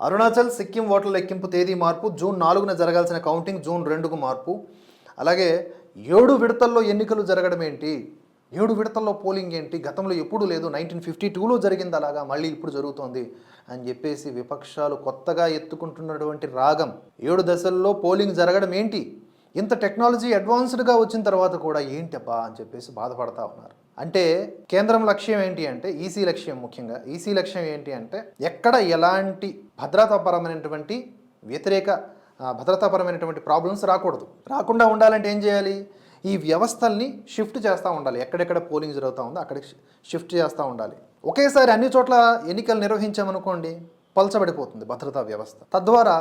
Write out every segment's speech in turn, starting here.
అరుణాచల్ సిక్కిం ఓట్ల లెక్కింపు తేదీ మార్పు జూన్ నాలుగున జరగాల్సిన కౌంటింగ్ జూన్ రెండుకు మార్పు. అలాగే ఏడు విడతల్లో ఎన్నికలు జరగడం ఏంటి? ఏడు విడతల్లో పోలింగ్ ఏంటి? గతంలో ఎప్పుడూ లేదు. నైన్టీన్ ఫిఫ్టీ టూలో జరిగింది అలాగా. మళ్ళీ ఇప్పుడు జరుగుతోంది అని చెప్పేసి విపక్షాలు కొత్తగా ఎత్తుకుంటున్నటువంటి రాగం. ఏడు దశల్లో పోలింగ్ జరగడం ఏంటి? ఇంత టెక్నాలజీ అడ్వాన్స్డ్గా వచ్చిన తర్వాత కూడా ఏంటబ్బా అని చెప్పేసి బాధపడతా ఉన్నారు. అంటే కేంద్రం లక్ష్యం ఏంటి అంటే ఈసీ లక్ష్యం ముఖ్యంగా. ఈసీ లక్ష్యం ఏంటి అంటే ఎక్కడ ఎలాంటి భద్రతాపరమైనటువంటి వ్యతిరేక భద్రతాపరమైనటువంటి ప్రాబ్లమ్స్ రాకూడదు. రాకుండా ఉండాలంటే ఏం చేయాలి? ఈ వ్యవస్థల్ని షిఫ్ట్ చేస్తూ ఉండాలి. ఎక్కడెక్కడ పోలింగ్ జరుగుతూ ఉందో అక్కడికి షిఫ్ట్ చేస్తూ ఉండాలి. ఒకేసారి అన్ని చోట్ల ఎన్నికలు నిర్వహించామనుకోండి పలచబడిపోతుంది భద్రతా వ్యవస్థ. తద్వారా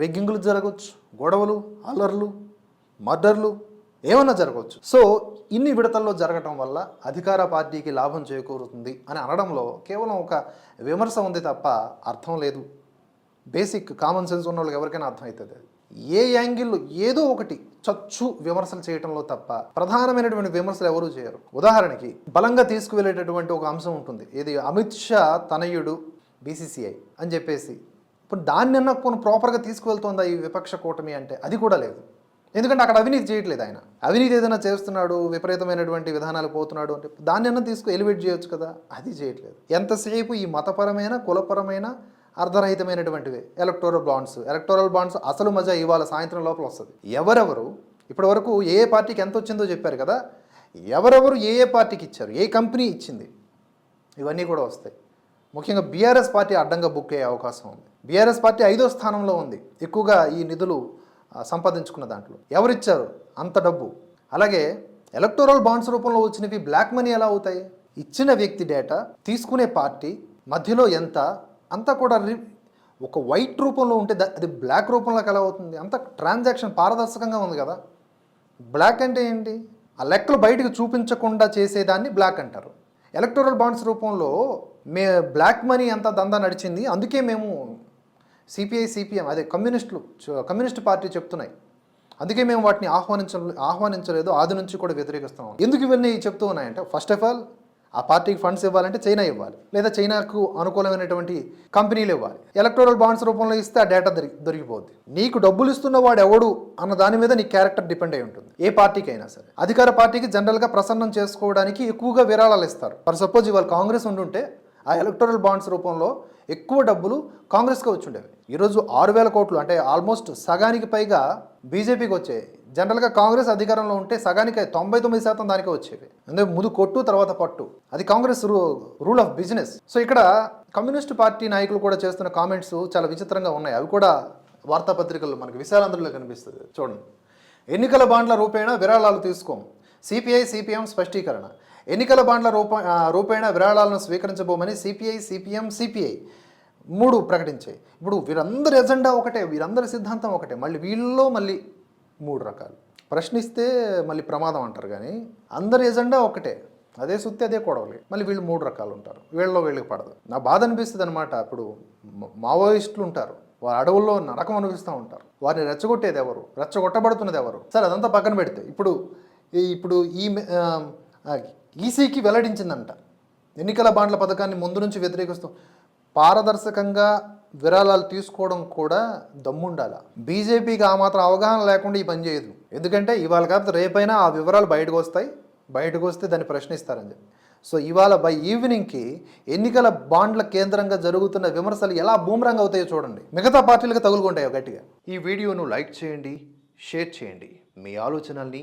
రెగ్గింగులు జరగవచ్చు గొడవలు అల్లర్లు మర్డర్లు ఏమన్నా జరగవచ్చు. సో ఇన్ని విడతల్లో జరగటం వల్ల అధికార పార్టీకి లాభం చేకూరుతుంది అని అనడంలో కేవలం ఒక విమర్శ ఉంది తప్ప అర్థం లేదు. బేసిక్ కామన్ సెన్స్ ఉన్న వాళ్ళకి ఎవరికైనా అర్థమవుతుంది ఏ యాంగిల్లో ఏదో ఒకటి చచ్చు విమర్శలు చేయటంలో తప్ప ప్రధానమైనటువంటి విమర్శలు ఎవరూ చేయరు. ఉదాహరణకి బలంగా తీసుకువెళ్ళేటటువంటి ఒక అంశం ఉంటుంది. ఇది అమిత్ షా తనయుడు బీసీసీఐ అని చెప్పేసి. ఇప్పుడు దాన్ని అన్న కొన్ని ప్రాపర్గా తీసుకువెళ్తోందా ఈ విపక్ష కూటమి అంటే? అది కూడా లేదు. ఎందుకంటే అక్కడ అవినీతి చేయట్లేదు ఆయన. అవినీతి ఏదైనా చేస్తున్నాడు విపరీతమైనటువంటి విధానాలు పోతున్నాడు అంటే దాన్ని అన్న తీసుకు ఎలివేట్ చేయొచ్చు కదా? అది చేయట్లేదు. ఎంతసేపు ఈ మతపరమైన కులపరమైన అర్ధరహితమైనటువంటివి ఎలక్టోరల్ బాండ్స్ ఎలక్టోరల్ బాండ్స్ అసలు మజా ఇవాళ సాయంత్రం లోపల వస్తుంది. ఎవరెవరు ఇప్పటి వరకు ఏ పార్టీకి ఎంత వచ్చిందో చెప్పారు కదా? ఎవరెవరు ఏ ఏ పార్టీకి ఇచ్చారు? ఏ కంపెనీ ఇచ్చింది? ఇవన్నీ కూడా వస్తాయి. ముఖ్యంగా బీఆర్ఎస్ పార్టీ అడ్డంగా బుక్ అయ్యే అవకాశం ఉంది. బీఆర్ఎస్ పార్టీ ఐదో స్థానంలో ఉంది. ఎక్కువగా ఈ నిధులు సంపాదించుకున్న దాంట్లో. ఎవరిచ్చారు? అంత డబ్బు. అలాగే ఎలక్టోరల్ బాండ్స్ రూపంలో వచ్చినవి బ్లాక్ మనీ ఎలా అవుతాయి? ఇచ్చిన వ్యక్తి డేటా తీసుకునే పార్టీ మధ్యలో ఎంత అంతా కూడా రి- ఒక వైట్ రూపంలో ఉంటే అది బ్లాక్ రూపంలోకి ఎలా అవుతుంది? అంత ట్రాన్సాక్షన్ పారదర్శకంగా ఉంది కదా. బ్లాక్ అంటే ఏంటి? ఆ లెక్కలు బయటకు చూపించకుండా చేసేదాన్ని బ్లాక్ అంటారు. ఎలక్టోరల్ బాండ్స్ రూపంలో మే బ్లాక్ మనీ అంతా దందా నడిచింది అందుకే మేము సిపిఐ సిపిఎం అదే కమ్యూనిస్టులు కమ్యూనిస్ట్ పార్టీ చెప్తున్నాయి. అందుకే మేము వాటిని ఆహ్వానించ ఆహ్వానించలేదు ఆది నుంచి కూడా వ్యతిరేకిస్తున్నాం. ఎందుకు ఇవన్నీ చెప్తూ ఉన్నాయంటే ఫస్ట్ ఆఫ్ ఆల్ ఆ పార్టీకి ఫండ్స్ ఇవ్వాలంటే చైనా ఇవ్వాలి. లేదా చైనాకు అనుకూలమైనటువంటి కంపెనీలు ఇవ్వాలి. ఎలక్టోరల్ బాండ్స్ రూపంలో ఇస్తే ఆ డేటా దొరి దొరికిపోద్ది. నీకు డబ్బులు ఇస్తున్న వాడు ఎవడు అన్న దాని మీద నీ క్యారెక్టర్ డిపెండ్ అయి ఉంటుంది. ఏ పార్టీకి అయినా సరే. అధికార పార్టీకి జనరల్గా ప్రసన్నం చేసుకోవడానికి ఎక్కువగా విరాళాలు ఇస్తారు. ఫర్ సపోజ్ ఇవాళ కాంగ్రెస్ ఉండుంటే ఆ ఎలక్టోరల్ బాండ్స్ రూపంలో ఎక్కువ డబ్బులు కాంగ్రెస్కి వచ్చి ఉండేవి ఈరోజు ఆరు వేల కోట్లు అంటే ఆల్మోస్ట్ సగానికి పైగా బీజేపీకి వచ్చాయి. జనరల్గా కాంగ్రెస్ అధికారంలో ఉంటే సగానికి తొంభై తొమ్మిది శాతం దానికే వచ్చేవి. అంటే ముందు కొట్టు తర్వాత పట్టు. అది కాంగ్రెస్ రూ రూల్ ఆఫ్ బిజినెస్. సో ఇక్కడ కమ్యూనిస్ట్ పార్టీ నాయకులు కూడా చేస్తున్న కామెంట్స్ చాలా విచిత్రంగా ఉన్నాయి. అవి కూడా వార్తాపత్రికల్లో మనకి విశాలాంధ్రలో కనిపిస్తుంది. చూడండి. ఎన్నికల బాండ్ల రూపేణ విరాళాలు తీసుకోం. CPI CPM స్పష్టీకరణ. ఎన్నికల బాండ్ల రూప రూపేణ విరాళాలను స్వీకరించబోమని సిపిఐ సిపిఎం సిపిఐ మూడు ప్రకటించాయి. ఇప్పుడు వీరందరి ఎజెండా ఒకటే వీరందరి సిద్ధాంతం ఒకటే. మళ్ళీ వీళ్ళలో మళ్ళీ మూడు రకాలు. ప్రశ్నిస్తే మళ్ళీ ప్రమాదం అంటారు కానీ అందరి ఎజెండా ఒకటే. అదే సుత్తి అదే కొడవలి. మళ్ళీ వీళ్ళు మూడు రకాలు ఉంటారు. వీళ్ళలో వీళ్ళకి పడదు. నా బాధ అనిపిస్తుంది అనమాట ఇప్పుడు మావోయిస్టులు ఉంటారు. వారు అడవుల్లో నరకం అనుభవిస్తూ ఉంటారు. వారిని రెచ్చగొట్టేది ఎవరు? రెచ్చగొట్టబడుతున్నది ఎవరు? సరే అదంతా పక్కన పెడితే. ఇప్పుడు ఈ ఇప్పుడు ఈ ఆ, ఈసీకి వెల్లడించిందంట. ఎన్నికల బాండ్ల పథకాన్ని ముందు నుంచి వ్యతిరేకిస్తూ పారదర్శకంగా విరాళాలు తీసుకోవడం కూడా దమ్ముండాల. బీజేపీకి ఆ మాత్రం అవగాహన లేకుండా ఈ పని చేయదు. ఎందుకంటే ఇవాళ కాకపోతే రేపైనా ఆ వివరాలు బయటకు వస్తాయి. బయటకు వస్తే దాన్ని ప్రశ్నిస్తారని చెప్పి. సో ఇవాళ బై ఈవినింగ్కి ఎన్నికల బాండ్ల కేంద్రంగా జరుగుతున్న విమర్శలు ఎలా బూమరంగ్ అవుతాయో చూడండి. మిగతా పార్టీలకు తగులుకుంటాయో గట్టిగా. ఈ వీడియోను లైక్ చేయండి షేర్ చేయండి. మీ ఆలోచనల్ని